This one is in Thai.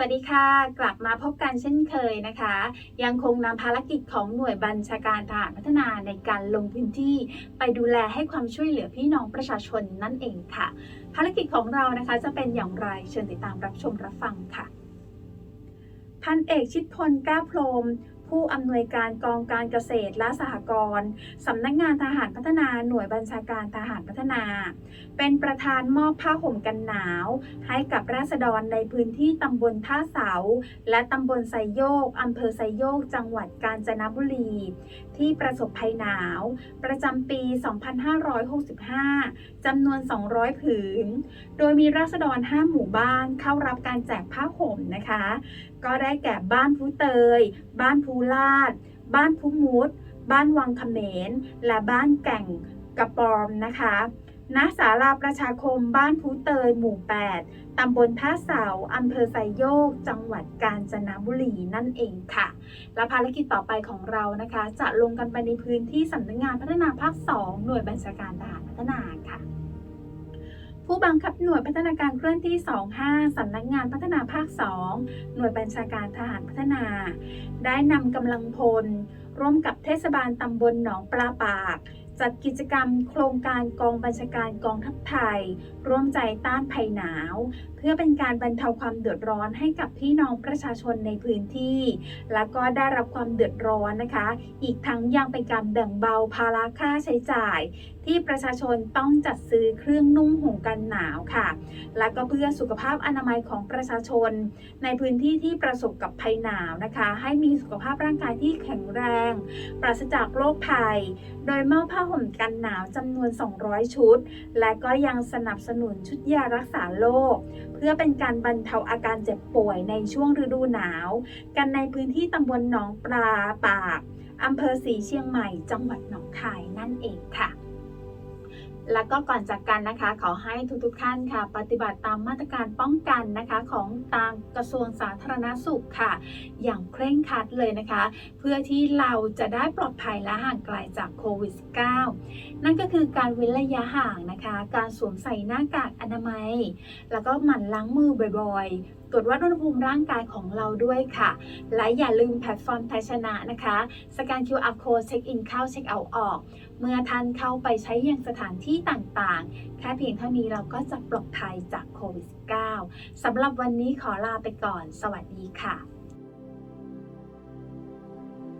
วัสดีค่ะ กลับมาพบกันเช่นเคยนะคะ ยังคงนำภารกิจของหน่วยบัญชาการทหารพัฒนาในการลงพื้นที่ ไปดูแลให้ความช่วยเหลือพี่น้องประชาชนนั่นเองค่ะ ภารกิจของเรานะคะจะเป็นอย่างไรเชิญติดตามรับชมรับฟังค่ะพันเอกชิดพลก้าพรม ผู้อำนวยการกองการเกษตรและสหกรณ์สำนักงานทหารพัฒนาหน่วยบัญชาการทหารพัฒนา เป็นประธานมอบผ้าห่มกันหนาว ให้กับราษฎรในพื้นที่ตำบลท่าเสา และตำบลไซโยกอำเภอไซโยก จังหวัดกาญจนบุรี ที่ประสบภัยหนาว ประจำปี 2565จำนวน 200 ผืน โดยมีราษฎร5หมู่บ้านเข้ารับการแจกผ้าห่มนะคะ ก็ได้แก่บ้านผู้เตย บ้านภูลาด บ้านผู้มุด บ้านวังเขมร และบ้านแก่งกระปอมนะคะณศาลาประชาคมบ้านผู้เตยหมู่ 8 ตำบลท่าเสา อำเภอไซโยก จังหวัดกาญจนบุรีนั่นเองค่ะ และภารกิจต่อไปของเรานะคะ จะลงกันไปในพื้นที่สำนักงานพัฒนาภาค 2 หน่วยบัญชาการทหารพัฒนาค่ะ ผู้บังคับหน่วยพัฒนาการเคลื่อนที่ 25 สำนักงานพัฒนาภาค 2 หน่วยบัญชาการทหารพัฒนา ได้นำกำลังพล ร่วมกับเทศบาลตำบลหนองปลาปาก จัดกิจกรรมโครงการกองบัญชาการกองทัพไทย ร่วมใจต้านภัยหนาว เพื่อเป็นการบรรเทาความเดือดร้อนให้กับพี่น้องประชาชนในพื้นที่ แล้วก็ได้รับความเดือดร้อนนะคะ อีกทั้งยังเป็นการแบ่งเบาภาระค่าใช้จ่าย ที่ประชาชนต้องจัดซื้อเครื่องนุ่งห่มกันหนาวค่ะ และก็เพื่อสุขภาพอนามัยของประชาชน ในพื้นที่ที่ประสบกับภัยหนาวนะคะ ให้มีสุขภาพร่างกายที่แข็งแรง ปราศจากโรคภัย โดยมอบผ้าห่มกันหนาวจำนวน 200 ชุด และก็ยังสนับสนุนชุดยารักษาโรคเพื่อเป็นการบรรเทาอาการเจ็บป่วยในช่วงฤดูหนาว กันในพื้นที่ตำบลหนองปลาปากอำเภอสีเชียงใหม่ จังหวัดหนองคายนั่นเองค่ะ แล้วก็ก่อนจากกันนะคะขอให้ทุกๆท่านค่ะ ปฏิบัติตามมาตรการป้องกันนะคะของทางกระทรวงสาธารณสุขค่ะ อย่างเคร่งครัดเลยนะคะ เพื่อที่เราจะได้ปลอดภัยและห่างไกลจากโควิด -19 นั่นก็คือการเว้นระยะห่างนะคะ การสวมใส่หน้ากากอนามัย แล้วก็หมั่นล้างมือบ่อยๆตรวจวัดอุณหภูมิร่างกายของเราด้วยค่ะ และอย่าลืมแพลตฟอร์มไทยชนะนะคะ สแกน QR code เช็คอินเข้าเช็คเอาท์ออก เมื่อท่านเข้าไปใช้ยังสถานที่ที่ต่างๆ แค่เพียงเท่านี้เราก็จะปลอดภัยจากโควิด -19 สำหรับวันนี้ขอลาไปก่อน สวัสดีค่ะ